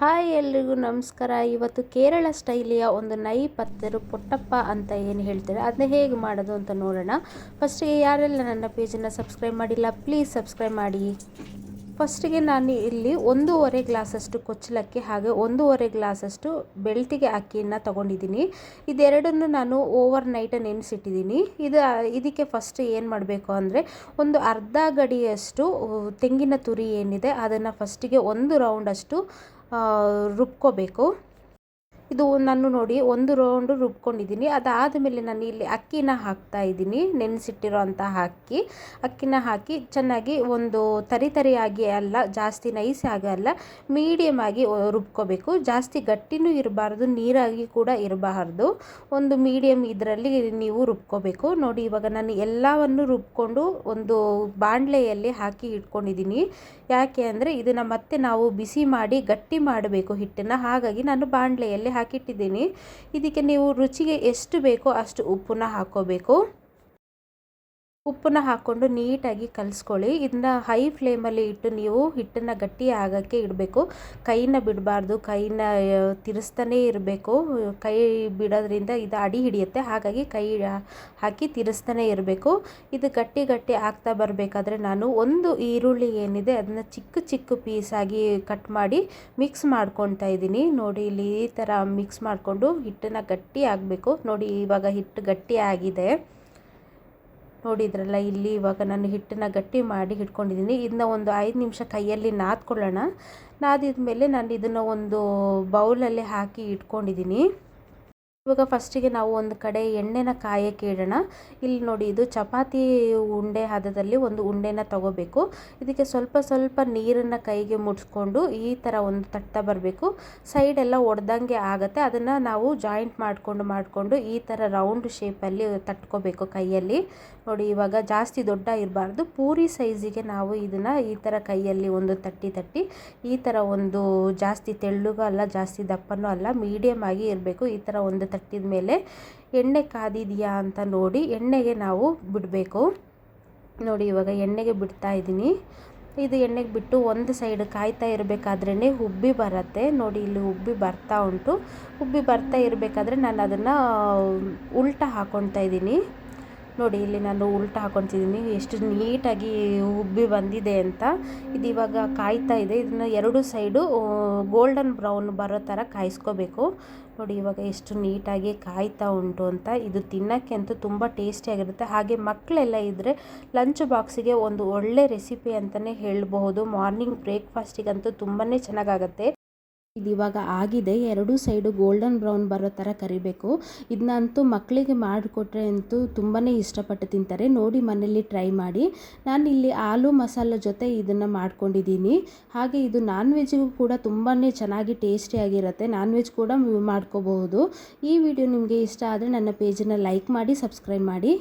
Hi ಎಲ್ರಿಗೂ ನಮಸ್ಕಾರ. ಇವತ್ತು ಕೇರಳ ಸ್ಟೈಲಿಯ ಒಂದು ನೈ ಪತ್ತರು ಪುಟ್ಟಪ್ಪ ಅಂತ ಏನು ಹೇಳ್ತಾರೆ ಅದನ್ನ ಹೇಗೆ ಮಾಡೋದು ಅಂತ ನೋಡೋಣ. ಫಸ್ಟಿಗೆ ಯಾರೆಲ್ಲ ನನ್ನ ಪೇಜನ್ನು ಸಬ್ಸ್ಕ್ರೈಬ್ ಮಾಡಿಲ್ಲ ಪ್ಲೀಸ್ ಸಬ್ಸ್ಕ್ರೈಬ್ ಮಾಡಿ. ಫಸ್ಟಿಗೆ ನಾನು ಇಲ್ಲಿ ಒಂದೂವರೆ ಗ್ಲಾಸಷ್ಟು ಕೊಚ್ಚಲಕ್ಕಿ ಹಾಗೆ ಒಂದೂವರೆ ಗ್ಲಾಸಷ್ಟು ಬೆಳ್ತಿಗೆ ಅಕ್ಕಿಯನ್ನು ತೊಗೊಂಡಿದ್ದೀನಿ. ಇದೆರಡನ್ನು ನಾನು ಓವರ್ ನೈಟ್ ನೆನೆಸಿಟ್ಟಿದ್ದೀನಿ. ಇದು, ಇದಕ್ಕೆ ಫಸ್ಟ್ ಏನು ಮಾಡಬೇಕು ಅಂದರೆ, ಒಂದು ಅರ್ಧ ಗಡಿಯಷ್ಟು ತೆಂಗಿನ ತುರಿ ಏನಿದೆ, ಅದನ್ನು ಫಸ್ಟಿಗೆ ಒಂದು ರೌಂಡಷ್ಟು ರುಬ್ಕೋಬೇಕು. ಇದು ನಾನು ನೋಡಿ ಒಂದು ರೌಂಡು ರುಬ್ಕೊಂಡಿದ್ದೀನಿ. ಅದಾದ ಮೇಲೆ ನಾನು ಇಲ್ಲಿ ಅಕ್ಕಿನ ಹಾಕ್ತಾ ಇದ್ದೀನಿ. ನೆನೆಸಿಟ್ಟಿರೋ ಅಂತಹ ಅಕ್ಕಿ. ಅಕ್ಕಿನ ಹಾಕಿ ಚೆನ್ನಾಗಿ ಒಂದು ತರಿ ತರಿಯಾಗಿ ಅಲ್ಲ, ಜಾಸ್ತಿ ನೈಸ್ ಆಗಲ್ಲ ಮೀಡಿಯಮ್ ಆಗಿ ರುಬ್ಕೋಬೇಕು. ಜಾಸ್ತಿ ಗಟ್ಟಿನೂ ಇರಬಾರ್ದು, ನೀರಾಗಿ ಕೂಡ ಇರಬಾರ್ದು. ಒಂದು ಮೀಡಿಯಮ್ ಇದರಲ್ಲಿ ನೀವು ರುಬ್ಕೋಬೇಕು. ನೋಡಿ, ಇವಾಗ ನಾನು ಎಲ್ಲವನ್ನು ರುಬ್ಕೊಂಡು ಒಂದು ಬಾಣಲೆಯಲ್ಲಿ ಹಾಕಿ ಇಟ್ಕೊಂಡಿದ್ದೀನಿ. ಯಾಕೆ ಅಂದರೆ ಇದನ್ನು ಮತ್ತೆ ನಾವು ಬಿಸಿ ಮಾಡಿ ಗಟ್ಟಿ ಮಾಡಬೇಕು ಹಿಟ್ಟನ್ನು. ಹಾಗಾಗಿ ನಾನು ಬಾಣಲೆಯಲ್ಲಿ ಹಾಕಿಟ್ಟಿದ್ದೀನಿ. ಇದಕ್ಕೆ ನೀವು ರುಚಿಗೆ ಎಷ್ಟು ಬೇಕೋ ಅಷ್ಟು ಉಪ್ಪನ್ನ ಹಾಕ್ಕೋಬೇಕು ಉಪ್ಪನ್ನ ಹಾಕ್ಕೊಂಡು ನೀಟಾಗಿ ಕಲಿಸ್ಕೊಳ್ಳಿ. ಇದನ್ನ ಹೈ ಫ್ಲೇಮಲ್ಲಿ ಇಟ್ಟು ನೀವು ಹಿಟ್ಟನ್ನು ಗಟ್ಟಿ ಆಗೋಕ್ಕೆ ಇಡಬೇಕು. ಕೈನ ಬಿಡಬಾರ್ದು. ಕೈನ ತಿರ್ಸ್ತಾನೇ ಇರಬೇಕು. ಕೈ ಬಿಡೋದ್ರಿಂದ ಇದು ಅಡಿ ಹಿಡಿಯುತ್ತೆ. ಹಾಗಾಗಿ ಕೈ ಹಾಕಿ ತಿರ್ಸ್ತಾನೆ ಇರಬೇಕು. ಇದು ಗಟ್ಟಿ ಗಟ್ಟಿ ಆಗ್ತಾ ಬರಬೇಕಾದ್ರೆ ನಾನು ಒಂದು ಈರುಳ್ಳಿ ಏನಿದೆ ಅದನ್ನು ಚಿಕ್ಕ ಚಿಕ್ಕ ಪೀಸಾಗಿ ಕಟ್ ಮಾಡಿ ಮಿಕ್ಸ್ ಮಾಡ್ಕೊತಾ ಇದ್ದೀನಿ. ನೋಡಿ ಇಲ್ಲಿ ಈ ಥರ ಮಿಕ್ಸ್ ಮಾಡಿಕೊಂಡು ಹಿಟ್ಟನ್ನು ಗಟ್ಟಿ ಆಗಬೇಕು. ನೋಡಿ ಇವಾಗ ಹಿಟ್ಟು ಗಟ್ಟಿ ಆಗಿದೆ. ನೋಡಿದ್ರಲ್ಲ, ಇಲ್ಲಿ ಇವಾಗ ನಾನು ಹಿಟ್ಟನ್ನು ಗಟ್ಟಿ ಮಾಡಿ ಹಿಡ್ಕೊಂಡಿದ್ದೀನಿ. ಇದನ್ನ ಒಂದು ಐದು ನಿಮಿಷ ಕೈಯಲ್ಲಿ ನಾದ್ಕೊಳ್ಳೋಣ. ನಾದಿದ ಮೇಲೆ ನಾನು ಇದನ್ನು ಒಂದು ಬೌಲಲ್ಲಿ ಹಾಕಿ ಇಟ್ಕೊಂಡಿದ್ದೀನಿ. ಇವಾಗ ಫಸ್ಟಿಗೆ ನಾವು ಒಂದು ಕಡೆ ಎಣ್ಣೆನ ಕಾಯಕ್ಕೆ ಇಡೋಣ. ಇಲ್ಲಿ ನೋಡಿ, ಇದು ಚಪಾತಿ ಉಂಡೆ ಹದದಲ್ಲಿ ಒಂದು ಉಂಡೆನ ತಗೋಬೇಕು. ಇದಕ್ಕೆ ಸ್ವಲ್ಪ ಸ್ವಲ್ಪ ನೀರನ್ನು ಕೈಗೆ ಮುಡಿಸ್ಕೊಂಡು ಈ ಥರ ಒಂದು ತಟ್ಟ ಬರಬೇಕು. ಸೈಡೆಲ್ಲ ಒಡೆದಂಗೆ ಆಗುತ್ತೆ. ಅದನ್ನು ನಾವು ಜಾಯಿಂಟ್ ಮಾಡಿಕೊಂಡು ಮಾಡಿಕೊಂಡು ಈ ಥರ ರೌಂಡ್ ಶೇಪಲ್ಲಿ ತಟ್ಕೋಬೇಕು ಕೈಯಲ್ಲಿ. ನೋಡಿ, ಇವಾಗ ಜಾಸ್ತಿ ದೊಡ್ಡ ಇರಬಾರ್ದು. ಪೂರಿ ಸೈಜಿಗೆ ನಾವು ಇದನ್ನು ಈ ಥರ ಕೈಯಲ್ಲಿ ಒಂದು ತಟ್ಟಿ ತಟ್ಟಿ, ಈ ಥರ ಒಂದು ಜಾಸ್ತಿ ತೆಳ್ಳಗೂ ಅಲ್ಲ, ಜಾಸ್ತಿ ದಪ್ಪನೂ ಅಲ್ಲ ಮೀಡಿಯಮ್ ಆಗಿ ಇರಬೇಕು. ಈ ಥರ ಒಂದು ತಟ್ಟಿದ ಮೇಲೆ ಎಣ್ಣೆ ಕಾದಿದೆಯಾ ಅಂತ ನೋಡಿ ಎಣ್ಣೆಗೆ ನಾವು ಬಿಡಬೇಕು. ನೋಡಿ ಇವಾಗ ಎಣ್ಣೆಗೆ ಬಿಡ್ತಾ ಇದ್ದೀನಿ. ಇದು ಎಣ್ಣೆಗೆ ಬಿಟ್ಟು ಒಂದು ಸೈಡ್ ಕಾಯ್ತಾ ಇರಬೇಕಾದ್ರೇ ಉಬ್ಬಿ ಬರುತ್ತೆ. ನೋಡಿ ಇಲ್ಲಿ ಉಬ್ಬಿ ಬರ್ತಾ ಉಂಟು. ಉಬ್ಬಿ ಬರ್ತಾ ಇರಬೇಕಾದ್ರೆ ನಾನು ಅದನ್ನು ಉಲ್ಟಾ ಹಾಕ್ಕೊಳ್ತಾ ಇದ್ದೀನಿ. ನೋಡಿ, ಇಲ್ಲಿ ನಾನು ಉಲ್ಟಾ ಹಾಕೊತಿದ್ದೀನಿ ಎಷ್ಟು ನೀಟಾಗಿ ಉಬ್ಬಿ ಬಂದಿದೆ ಅಂತ. ಇದು ಇವಾಗ ಕಾಯ್ತಾ ಇದೆ. ಇದನ್ನು ಎರಡು ಸೈಡು ಗೋಲ್ಡನ್ ಬ್ರೌನ್ ಬರೋ ಥರ ಕಾಯಿಸ್ಕೋಬೇಕು. ನೋಡಿ, ಇವಾಗ ಎಷ್ಟು ನೀಟಾಗಿ ಕಾಯ್ತಾ ಉಂಟು ಅಂತ. ಇದು ತಿನ್ನೋಕ್ಕೆ ಅಂತೂ ತುಂಬ ಟೇಸ್ಟಿಯಾಗಿರುತ್ತೆ ಹಾಗೆ ಮಕ್ಕಳೆಲ್ಲ ಇದ್ದರೆ ಲಂಚ್ ಬಾಕ್ಸಿಗೆ ಒಂದು ಒಳ್ಳೆ ರೆಸಿಪಿ ಅಂತಲೇ ಹೇಳಬಹುದು. ಮಾರ್ನಿಂಗ್ ಬ್ರೇಕ್ಫಾಸ್ಟಿಗಂತೂ ತುಂಬಾ ಚೆನ್ನಾಗಾಗತ್ತೆ. ಇದು ಇವಾಗ ಆಗಿದೆ. ಎರಡೂ ಸೈಡು ಗೋಲ್ಡನ್ ಬ್ರೌನ್ ಬರೋ ಥರ ಕರಿಬೇಕು. ಇದನ್ನಂತೂ ಮಕ್ಕಳಿಗೆ ಮಾಡಿಕೊಟ್ರೆ ಅಂತೂ ತುಂಬಾ ಇಷ್ಟಪಟ್ಟು ತಿಂತಾರೆ. ನೋಡಿ ಮನೇಲಿ ಟ್ರೈ ಮಾಡಿ. ನಾನು ಇಲ್ಲಿ ಆಲೂ ಮಸಾಲ ಜೊತೆ ಇದನ್ನು ಮಾಡ್ಕೊಂಡಿದ್ದೀನಿ. ಹಾಗೆ ಇದು ನಾನ್ ವೆಜ್ಗೂ ಕೂಡ ತುಂಬಾ ಚೆನ್ನಾಗಿ ಟೇಸ್ಟಿಯಾಗಿರುತ್ತೆ ನಾನ್ ವೆಜ್ ಕೂಡ ಮಾಡ್ಕೋಬಹುದು. ಈ ವಿಡಿಯೋ ನಿಮಗೆ ಇಷ್ಟ ಆದರೆ ನನ್ನ ಪೇಜನ್ನು ಲೈಕ್ ಮಾಡಿ, ಸಬ್ಸ್ಕ್ರೈಬ್ ಮಾಡಿ.